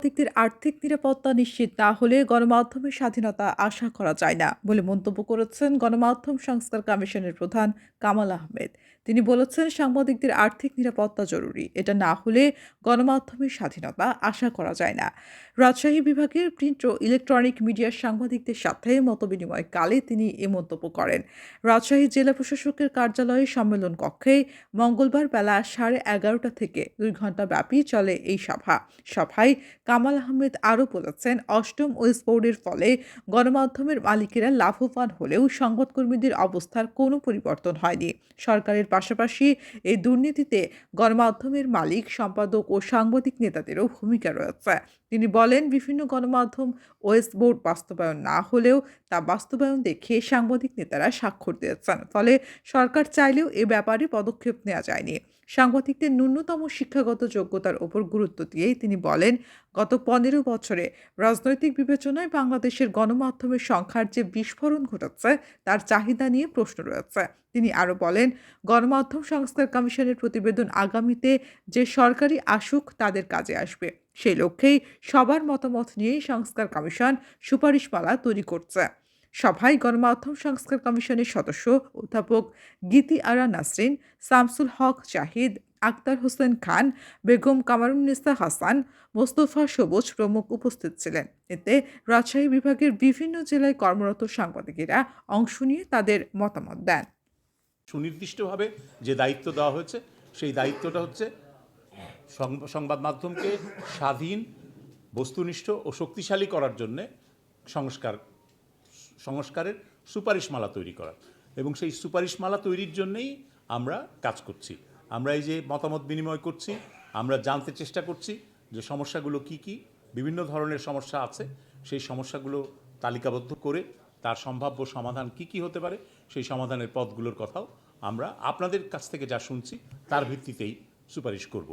সাংবাদিকদের আর্থিক নিরাপত্তা নিশ্চিত না হলে গণমাধ্যমের স্বাধীনতা আশা করা যায় না বলে মন্তব্য করেছেন গণমাধ্যম সংস্কার কমিশনের প্রধান কামাল আহমেদ। তিনি বলেছেন সাংবাদিকদের আর্থিক নিরাপত্তা জরুরি। এটা না হলে গণমাধ্যমের স্বাধীনতা আশা করা যায় না। রাজশাহী বিভাগের প্রিন্ট ও ইলেকট্রনিক মিডিয়ার সাংবাদিকদের সাথে মতবিনিময় কালে তিনি এ মন্তব্য করেন। রাজশাহী জেলা প্রশাসকের কার্যালয়ে সম্মেলন কক্ষে মঙ্গলবার বেলা সাড়ে এগারোটা থেকে দুই ঘণ্টা ব্যাপী চলে এই সভা। সভায় কামাল আহমেদ আরও বলেছেন, অষ্টম ওয়েস্ট বোর্ডের ফলে গণমাধ্যমের মালিকেরা লাভবান হলেও সংবাদকর্মীদের অবস্থার কোনো পরিবর্তন হয়নি। সরকারের পাশাপাশি এই দুর্নীতিতে গণমাধ্যমের মালিক, সম্পাদক ও সাংবাদিক নেতাদেরও ভূমিকা রয়েছে। তিনি বলেন, বিভিন্ন গণমাধ্যম ওয়েস্ট বোর্ড বাস্তবায়ন না হলেও তা বাস্তবায়ন দেখে সাংবাদিক নেতারা স্বাক্ষর দিয়েছেন। ফলে সরকার চাইলেও এ ব্যাপারে পদক্ষেপ নেওয়া যায়নি। সাংবাদিকদের ন্যূনতম শিক্ষাগত যোগ্যতার ওপর গুরুত্ব দিয়েই তিনি বলেন, গত পনেরো বছরে রাজনৈতিক বিবেচনায় বাংলাদেশের গণমাধ্যমের সংখ্যার যে বিস্ফোরণ ঘটাচ্ছে তার চাহিদা নিয়ে প্রশ্ন রয়েছে। তিনি আরও বলেন, গণমাধ্যম সংস্কার কমিশনের প্রতিবেদন আগামীতে যে সরকারি আসুক, তাদের কাজে আসবে। সেই লক্ষ্যেই সবার মতামত নিয়েই সংস্কার কমিশন সুপারিশমালা তৈরি করছে। সভায় গণমাধ্যম সংস্কার কমিশনের সদস্য অধ্যাপক গীতি আরা নাসরিন, শামসুল হক জাহিদ, আক্তার হোসেন খান, বেগম কামারুন্নেসা হাসান, মোস্তফা সবুজ প্রমুখ উপস্থিত ছিলেন। এতে রাজশাহী বিভাগের বিভিন্ন জেলায় কর্মরত সাংবাদিকেরা অংশ নিয়ে তাদের মতামত দেন। সুনির্দিষ্টভাবে যে দায়িত্ব দেওয়া হয়েছে, সেই দায়িত্বটা হচ্ছে সংবাদ মাধ্যমকে স্বাধীন, বস্তুনিষ্ঠ ও শক্তিশালী করার জন্যে সংস্কার সংস্কারের সুপারিশমালা তৈরি করা। এবং সেই সুপারিশমালা তৈরির জন্যেই আমরা কাজ করছি। আমরা এই যে মতামত বিনিময় করছি, আমরা জানতে চেষ্টা করছি যে সমস্যাগুলো কি কি, বিভিন্ন ধরনের সমস্যা আছে। সেই সমস্যাগুলো তালিকাবদ্ধ করে তার সম্ভাব্য সমাধান কি কি হতে পারে, সেই সমাধানের পথগুলোর কথাও আমরা আপনাদের কাছ থেকে যা শুনছি, তার ভিত্তিতেই সুপারিশ করব।